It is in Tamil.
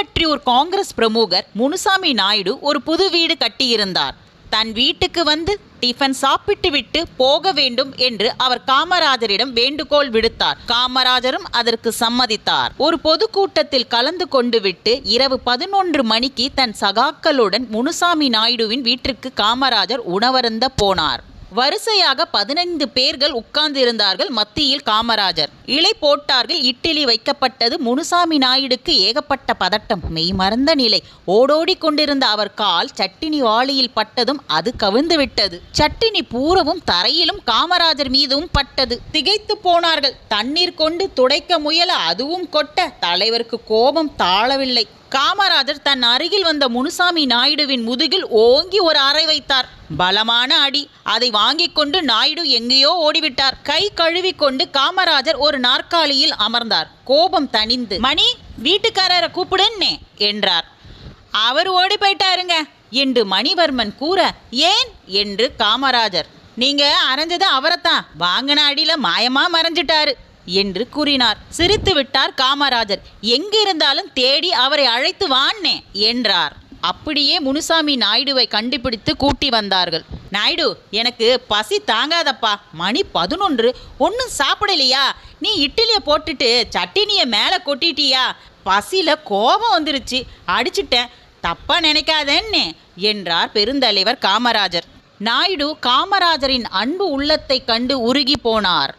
திருவற்றியூர் காங்கிரஸ் பிரமுகர் முனுசாமி நாயுடு ஒரு புது வீடு கட்டியிருந்தார். தன் வீட்டுக்கு வந்து டிஃபன் சாப்பிட்டு விட்டு போக வேண்டும் என்று அவர் காமராஜரிடம் வேண்டுகோள் விடுத்தார். காமராஜரும் அதற்கு சம்மதித்தார். ஒரு பொதுக்கூட்டத்தில் கலந்து கொண்டு விட்டு இரவு பதினொன்று மணிக்கு தன் சகாக்களுடன் முனுசாமி நாயுடுவின் வீட்டிற்கு காமராஜர் உணவருந்த போனார். வரிசையாக பதினைந்து பேர்கள் உட்கார்ந்திருந்தார்கள் மத்தியில் காமராஜர். இலை போட்டார்கள் இட்டிலி வைக்கப்பட்டது முனுசாமி நாயுடுக்கு ஏகப்பட்ட பதட்டம். மெய் மறந்த நிலை. ஓடோடி கொண்டிருந்த அவர் கால் சட்டினி வாளியில் பட்டதும் அது கவிழ்ந்து விட்டது. சட்டினி பூரவும் தரையிலும் காமராஜர் மீதும் பட்டது. திகைத்து போனார்கள். தண்ணீர் கொண்டு துடைக்க முயல அதுவும் கொட்ட. தலைவருக்கு கோபம் தாழவில்லை. காமராஜர் தன் அருகில் வந்த முனுசாமி நாயுடுவின் முதுகில் ஓங்கி ஒரு அறை வைத்தார். பலமான அடி. அதை வாங்கிக் கொண்டு நாயுடு எங்கேயோ ஓடிவிட்டார். கை கழுவி கொண்டு காமராஜர் ஒரு நாற்காலியில் அமர்ந்தார். கோபம் தணிந்து மணி வீட்டுக்காரரை கூப்பிடுன்னே என்றார். அவர் ஓடி போயிட்டாருங்க என்று மணிவர்மன் கூற ஏன்? என்று காமராஜர் நீங்க அரைஞ்சது அவரைத்தான். வாங்கின அடியில மாயமா மறைஞ்சிட்டாரு. என்று கூறினார். சிரித்து விட்டார் காமராஜர். எங்கிருந்தாலும் தேடி அவரை அழைத்து வான்னே என்றார். அப்படியே முனுசாமி நாயுடுவை கண்டுபிடித்து கூட்டி வந்தார்கள். நாயுடு எனக்கு பசி தாங்காதப்பா. மணி பதினொன்று. ஒன்றும் சாப்பிடலையா? நீ இட்லியை போட்டுட்டு சட்டினியை மேலே கொட்டிட்டியா? பசியில் கோபம் வந்துருச்சு. அடிச்சிட்டேன். தப்பா நினைக்காதேன்னு என்றார் பெருந்தலைவர் காமராஜர். நாயுடு காமராஜரின் அன்பு உள்ளத்தை கண்டு உருகி போனார்.